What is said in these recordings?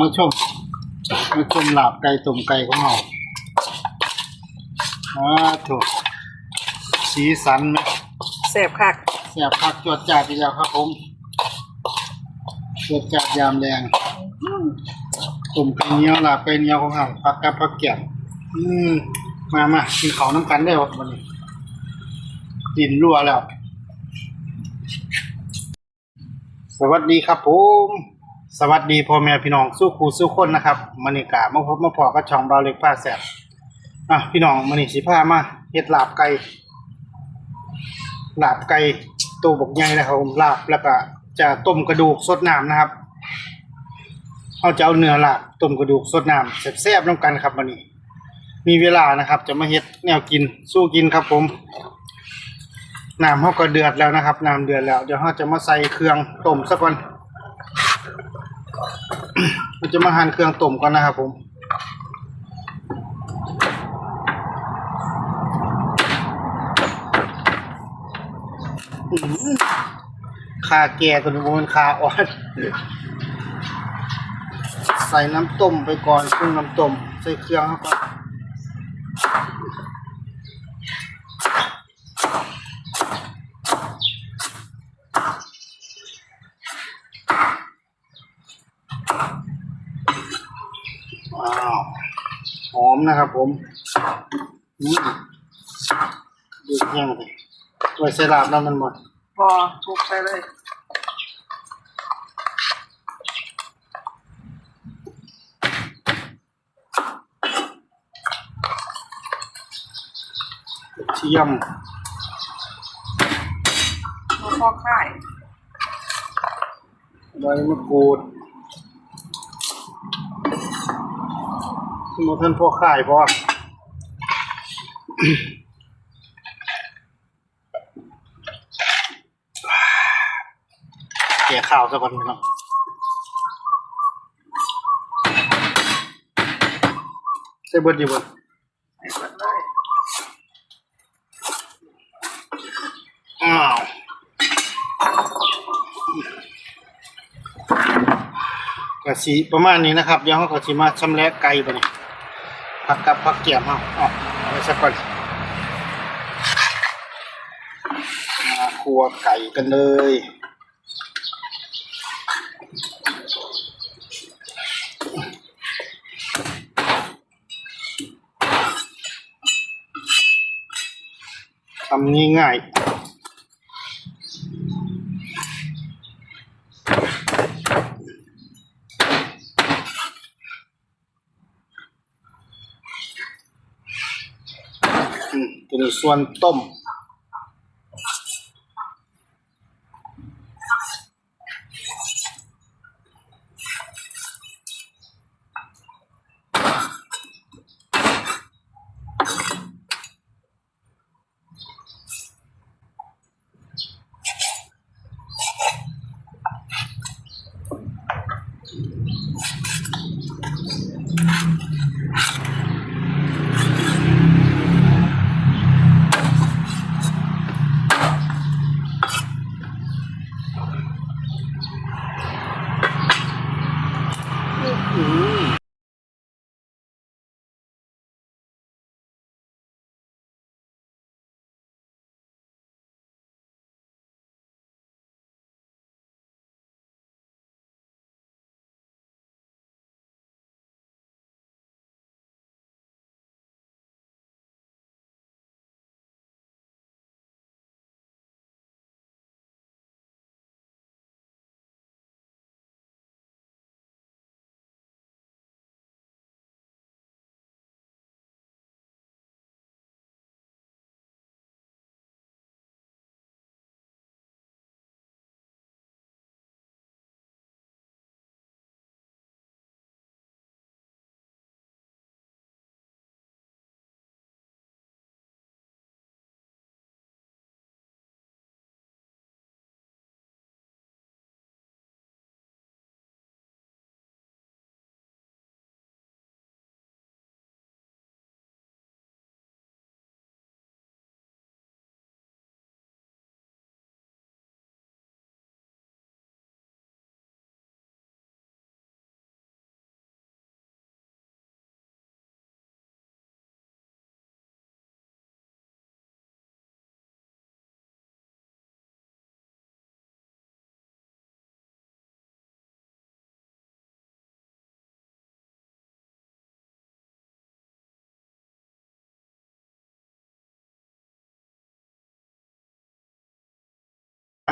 มาชมมาชมลาบไก่ต้มไก่ของเราอ่าถูกสีสันไหมแสบคักเสียบผักจวดจัดอีกแล้วครับผมจวดจัดยามแรงต้มไก่เหนียวลาบไก่เหนียวของเราผักกับผักแกงอืมมามากินข้าวน้ำกันได้อวันนี้กินรั่วแล้ว สวัสดีครับผม สวัสดีพ่อแม่พี่น้องสู้ครูสู้คนนะครับมณีกามาพบมาพอกับช่องบาเล็กผ้าแสบอะพี่น้องมณีสิผ้ามาเฮ็ดลาบไก่ลาบไก่ตัวบกใหญ่นะครับผมลาบแล้วก็จะต้มกระดูกสดน้ำนะครับเอาจะเอาเนื้อลาบต้มกระดูกสดน้ำแซ่บๆน้ำกันครับวันนี้มีเวลานะครับ จะมาเฮ็ดแนวกินสู้กินครับผมน้ำเขาก็เดือดแล้วนะครับน้ำเดือดแล้วเดี๋ยวเราจะมาใส่เครื่องต้มสักก่อน เราจะมาหั่นเครื่องต้มก่อนนะครับผมขาแก่ตัวนี้มันขาอ่อนใส่น้ำต้มไปก่อนเครื่องน้ำต้มใส่เครื่องเข้าไป ว้าวหอม นะครับ ผมอืมดูแห้งเลยไว้ใส่ลาบแล้วมันหมดพอทุบใส่เลยกระเทียมพอพอค่ายใบมะกรูด มท่านพ่อข่ายพ่อแก่ข้าวสักคนครับใส่เบิดดีบ่อ้าวกะสีประมาณนี้นะครับเดี๋ยวเราก็สิมาชำแหละไก่ไปเนี่ย ผักกับผักเกี๊ยวเฮาเอาไว้สักก่อนมาครัวไก่กันเลยทำง่ายๆอืมตัวนี้ ส่วนต้ม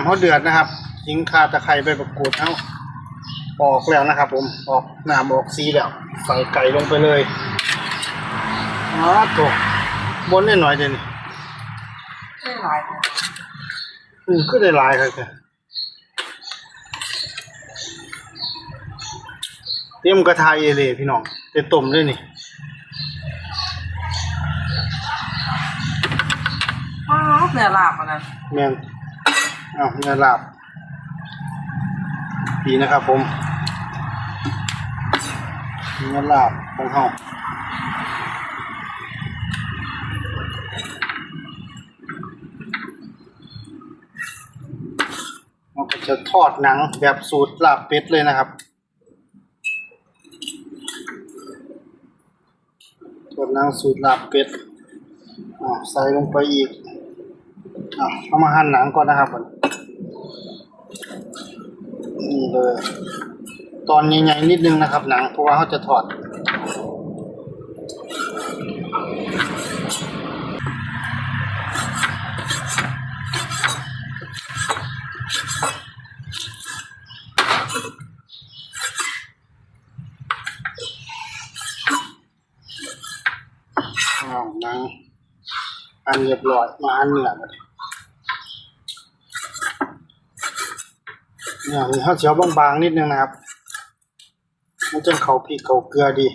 ำเขาเดือดนะครับทิ้งคาตะไคร้ใบประกรูดเอาออกแล้วนะครับ ผมออกน้ำออกซีแล้วใส่ไก่ลงไปเลยอ๋อตัวบนนิดหน่อยเดี๋ยวนี้ไม่หลายนะอืมก็ได้หลายครับแกเตรียมกระทายเอเลยพี่น้องเตรียมต้มด้วยนี่อ้าวเนื้อลาบอันนั้นแม่นเอาเนื้อลาบดีนะครับผมเนื้อลาบของเฮาเราก็จะทอดหนังแบบสูตรลาบเป็ดเลยนะครับทอดหนังสูตรลาบเป็ดใส่ลงไปอีกเอามาหั่นหนังก่อนนะครับผม นี่เลย ตอนใหญ่ๆนิดนึงนะครับ หนังเพราะว่าเขาจะถอดอ้าวหนัง อันเรียบร้อยมาอันเหนือมา เนี่ยมีข้าวเจียวบางๆนิดนึงนะครับมันจะเขาพริกเขาเกลือดี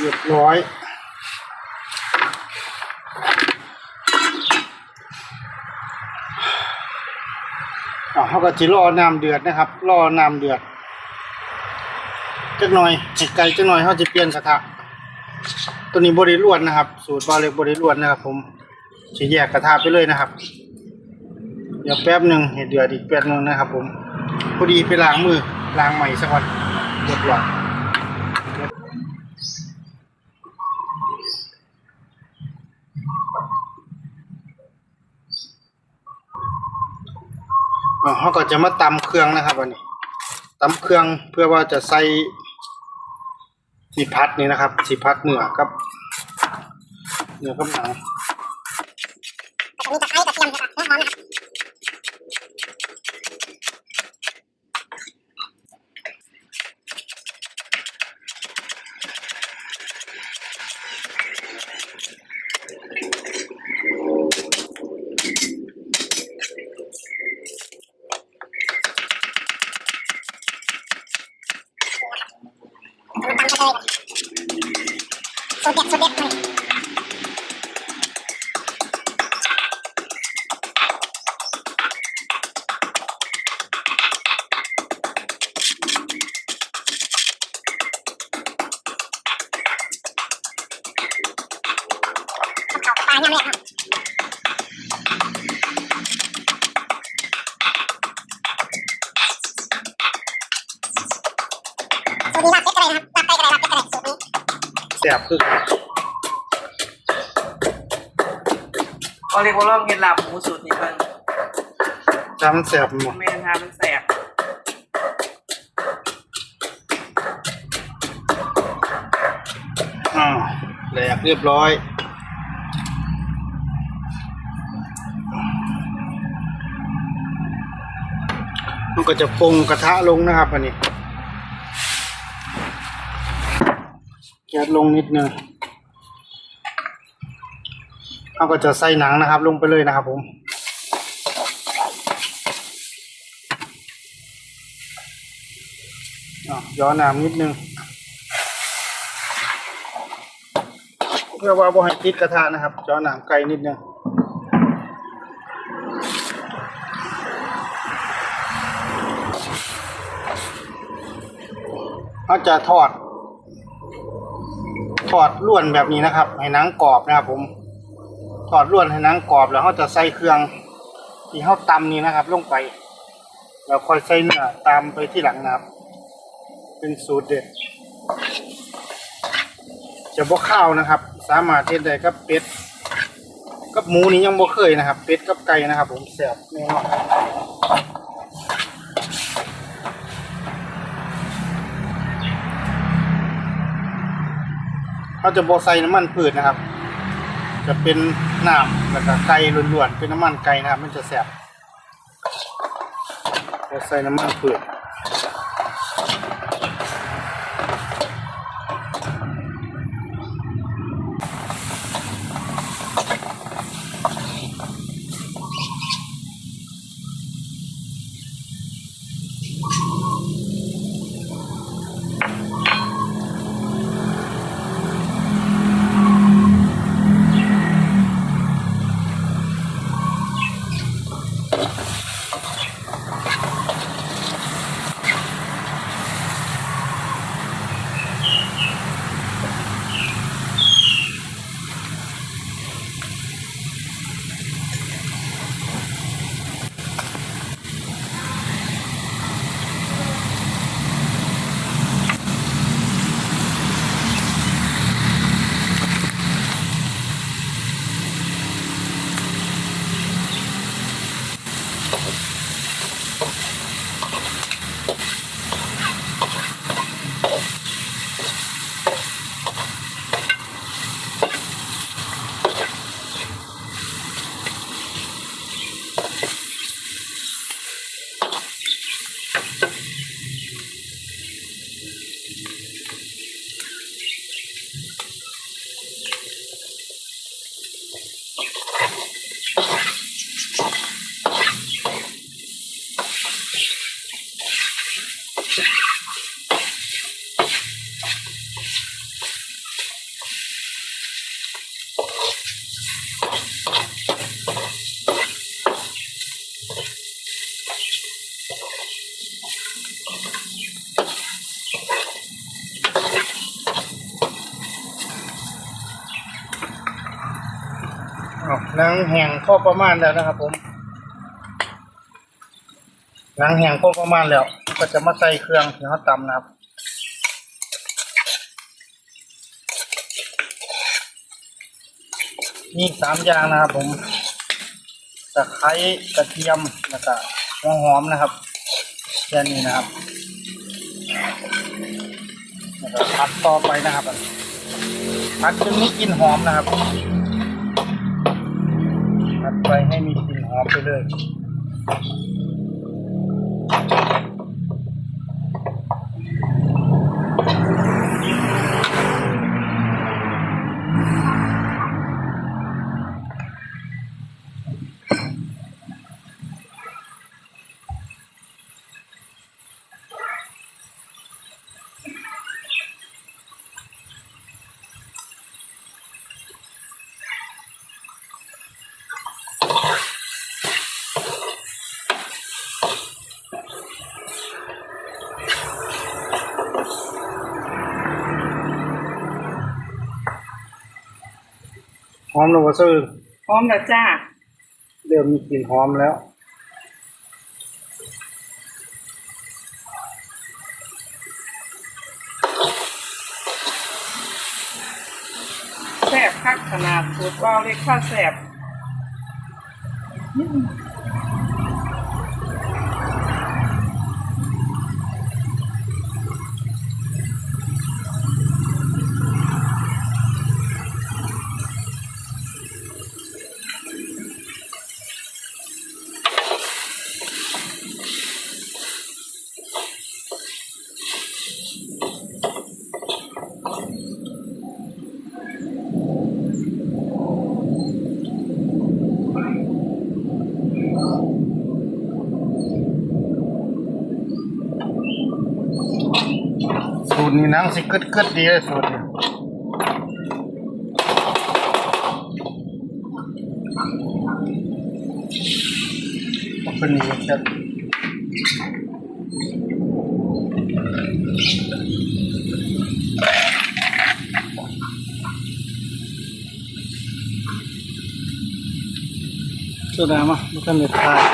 เรียบร้อยอ่าเขาก็จะรอน้ำเดือดนะครับ รอน้ำเดือดจักหน่อยให้ไก่จักหน่อยเขาจะเปลี่ยนกระทะตัวนี้บริลวนนะครับ สูตรบาเล็กบริลวนนะครับ ผมจะแยกกระทะไปเลยนะครับเดี๋ยวแป๊บหนึ่งให้เดือดอีกแป๊บหนึ่งนะครับ ผมพอดีไปล้างมือล้างใหม่สักวันเรียบร้อย เขาก็จะมาตำเครื่องนะครับวันนี้ตำเครื่องเพื่อว่าจะใส่สีพัดนี่นะครับสีพัดเนื้อกับเนื้อกับหนังมีตะไคร้กระเทียมนะครับและหอมนะครั เอาปลาย่างแรกครับสูตรนี้ลาบเป็ดก็ได้นะครับลาบไก่ก็ได้ลาบเป็ดก็ได้สูตรนี้แซ่บคือกันเขาเรียกว่าลองเห็นลาบหมูสูตรนี้เบิ่งจำแซ่บหมดแม่นทามันแสบอ่าแหลกเรียบร้อย ก็จะปรุงกระทะลงนะครับอันนี้แก๊สลงนิดนึงเขาก็จะใส่หนังนะครับ ลงไปเลยนะครับผมย้อนน้ำนิดนึง เพื่อว่าบ่ให้ติดกระทะนะครับย้อนน้ำไกลนิดนึง เราจะทอด ทอดล้วนแบบนี้นะครับ ให้นังกรอบนะครับ ผมถอดล้วนให้นังกรอบแล้วเขาจะใส่เครื่องที่เขาตำนี่นะครับ ลงไป แล้วค่อยใส่เนื้อตามไปที่หลังนะครับ เป็นสูตรเด็ดจะบ่ข้าวนะครับ สามารถเทศได้กับเป็ดกับหมูนี่ยังบ่เคยนะครับ เป็ดกับไก่นะครับ ผมแซ่บแน่นอน เขาจะบอใส่น้ำมันพืชนะครับ จะเป็นน้ำแล้วก็ไก่ล้วนๆเป็นน้ำมันไก่นะครับ มันจะแสบบอใส่น้ำมันพืช พอประมาณแล้วนะครับ ผมหนังแห้งพอประมาณแล้ว ก็จะมาใส่เครื่องที่เขาตำนะครับมีสามอย่างนะครับ ผมตะไคร้กระเทียมแล้วก็หัวหอมนะครับแค่นี้นะครับแล้วก็ผัดต่อไปนะครับผัดจนมีกลิ่นหอมนะครับ ผัดไปให้มีกลิ่นหอมไปเลย อมแล้วก็ซื้อพร้อมแล้วจ้า เริ่มมีกลิ่นหอมแล้วแซ่บคักขนาดสูตรว่าวเล็กข้าวแซ่บ ตรนี้นังสิกึดกึดดีเลยสูตรนี้คนนี้จะสุดามามันก็เน็ตทาย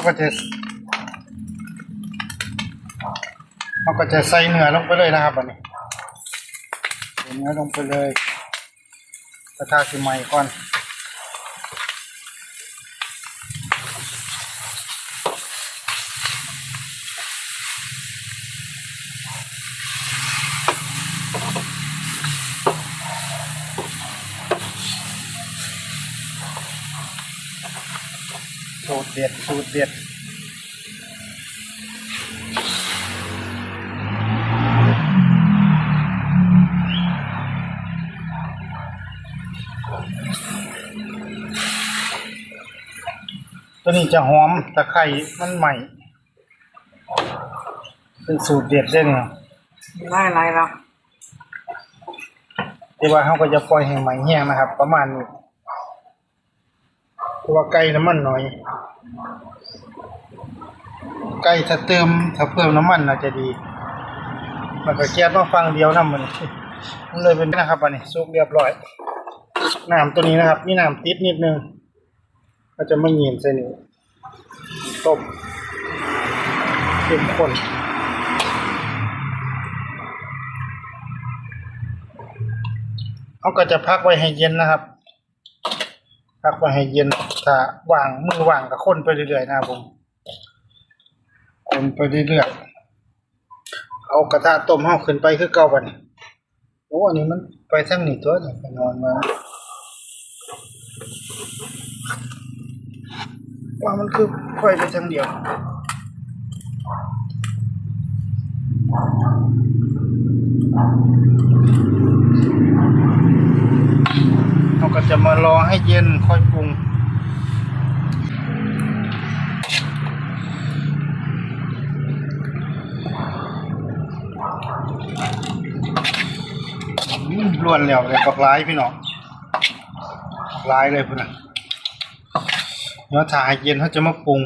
เราก็จะเราก็จะใส่เนื้อลงไปเลยนะครับอันนี้ใส่เนื้อลงไปเลยกระทะสีใหม่ก่อน ด็ดสูตรเด็ดตัวนี้จะหอมตะไคร้มันใหม่ เป็นสูตรเด็ดเด้เนี่ยไล่ไล่แล้วแต่ว่าเขาก็จะปล่อยให้ใหม่แห้งนะครับ ประมาณนี้เพราะ ว่าไก่น้ำมันหน้อย ไก่ถ้าเติมถ้าเพิ่มน้ำมันน่าจะดี มันก็แก๊สมาฟังเดียวน้ำมันมันเลยเป็นนะครับอันนี้สุกเรียบร้อยน้ำตัวนี้นะครับ มีน้ำติดนิดนึงก็จะไม่เงียนใส่นี่ต้มเข้มข้นเขาก็จะพักไว้ให้เย็นนะครับ พักไว้ให้เย็นถ้าวางมือวางก็คนไปเรื่อยๆนะครับผมคนไปเรื่อยๆเอากระทะต้มห้าขึ้นไปคือเก่าบันโอ้อันนี้มันไปทางนี้ตัวเนี่ไปนอนมาว่ามันคือค่อยไปทางเดียว เราก็จะมารอให้เย็นค่อยปรุง ล้วนแล้วเลยปักร้ายพี่น้องปักร้ายเลยพุ่นนะเดี๋ยวถ่ายเย็นเขาจะมาปรุง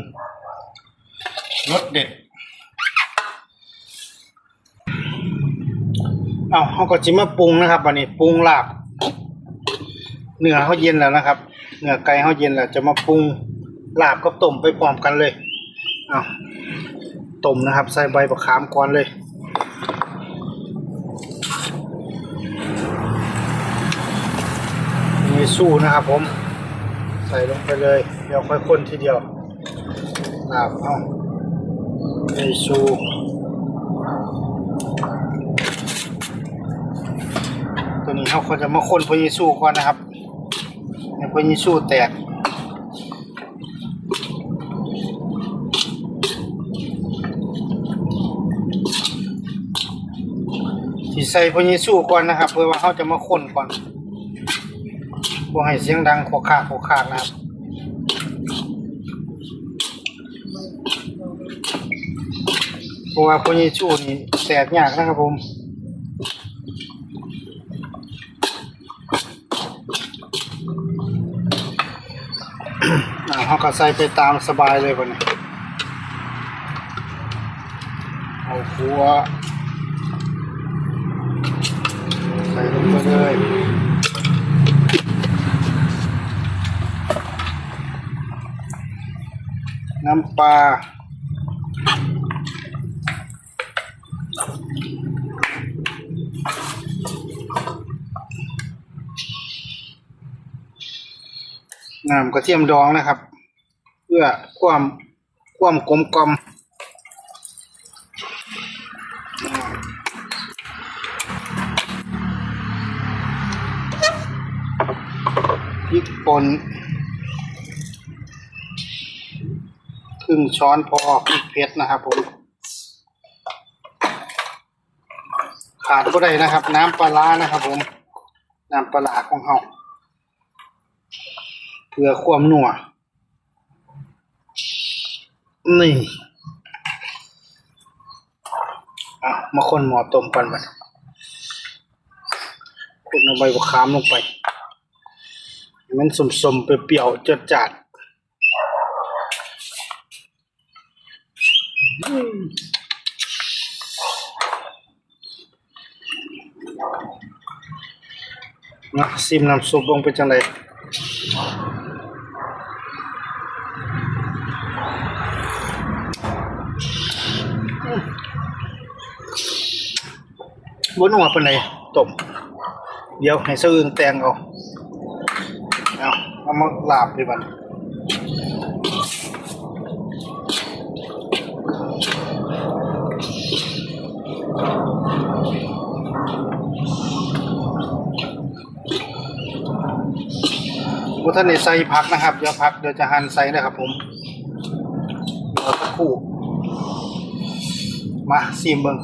รสเด็ดเอาเขาก็จะมาปรุงนะครับวันนี้ปรุงลาบ เนื้อเขาเย็นแล้วนะครับ เนื้อไก่เขาเย็นแล้ว จะมาปรุงลาบกับต้มไปพร้อมกันเลยเอาต้มนะครับ ใส่ใบประคามก่อนเลยมีสู้นะครับผม ใส่ลงไปเลย เดี๋ยวค่อยคนทีเดียวลาบเอาไอซูตัวนี้เขาก็จะมาคนพระเยซูก่อนนะครับ ให้พระเยซูแตกสิใส่พระเยซูก่อนนะครับ เพื่อว่าเขาจะมาคนก่อนบ่ให้เสียงดังโคคาโคคานะครับเพราะว่าพระเยซูนี่แตกยากนะครับผม อ่า เขาก็ใส่ไปตามสบายเลยคนนี้เอาหัวใส่ลงไปเลยน้ำปลาน้ำกระเทียมดองนะครับ พื่อความความกลมกลอมพริกป่นครึ่งช้อนพอพริกเผ็ดนะครับผม ขาดก็ได้นะครับ น้ำปลานะครับผม น้ำปลาของเฮาเพื่อความนัว นี่อะมาคนหมอต้มกันไปคนเอาใบบักขามลงไป มันสมๆเปรี้ยวจัดจัดนะซิมน้ำซุปลงไปจังไร บนหัวเป็นไรต้มเดี๋ยวให้ซื้อแตงเอาเอาเอามาลาบดีบันว่าท่านใส่ผักนะครับ เดี๋ยวผักเดี๋ยวจะหั่นใส่นะครับผมเดี๋ยวสักครู่มาซีมเบิ่ง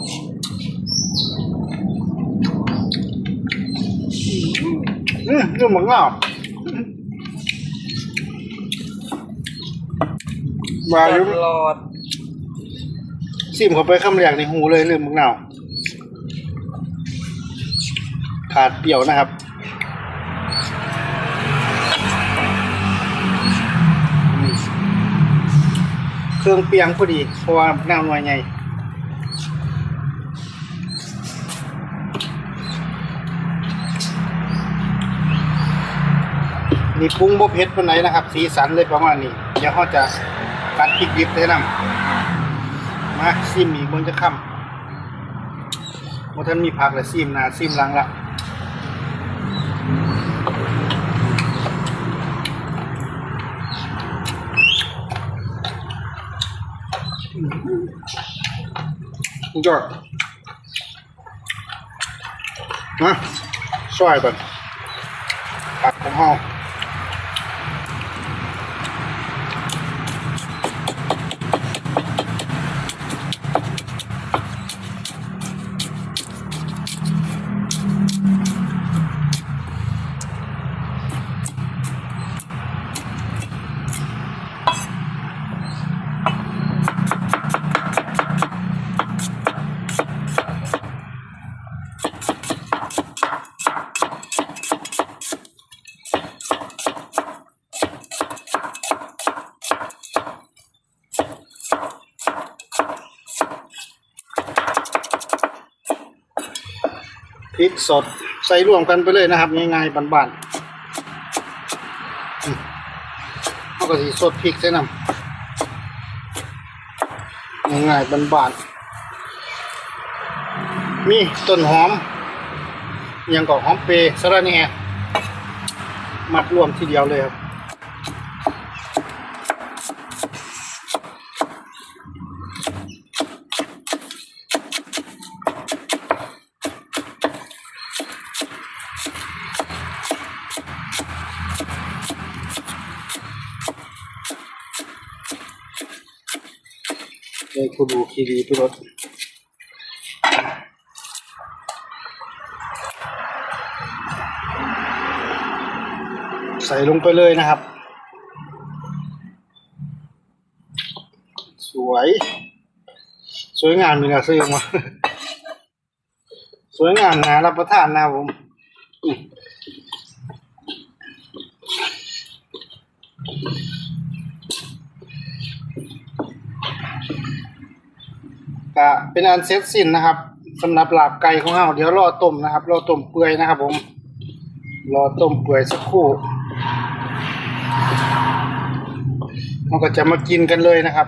อืมนี่เหมือนเราวาตยุลอดซิมเข้าไปคำแรกในหูเลยลืมมึงเน่าขาดเปรี้ยวนะครับเครื่องเปียงพอดีเพราะว่าน้ำหน่วยให นี่ปรุงบ่เผ็ดปานไหนนะครับ สีสันเลยประมาณนี้เดี๋ยวเขาจะกัดพริกดิบได้นำมาซิมอีกบนจะค่ำเมื่อท่านมีผักและซิมนาซิมลังละยอดมาช่วยก่อนผักของเฮา พริกสดใส่รวมกันไปเลยนะครับ ง่ายๆบานๆอืมเอาก็สีสดพริกใส่น้ำง่ายๆบานๆมีต้นหอมอยังก็หอมเปรย์สะระแหน่มัดรวมทีเดียวเลยครับ เลยกูดูคีรีไปรถใส่ลงไปเลยนะครับ สวย สวยงามมีนะซื้อมา สวยงามนะรับประทานนะผมอืมก็ เป็นอันเสร็จสิ้นนะครับสำหรับหลาบไก่ของเราเดี๋ยวรอต้มนะครับ รอต้มเปื่อยนะครับ ผม รอต้มเปื่อยสักครู่เราก็จะมากินกันเลยนะครับ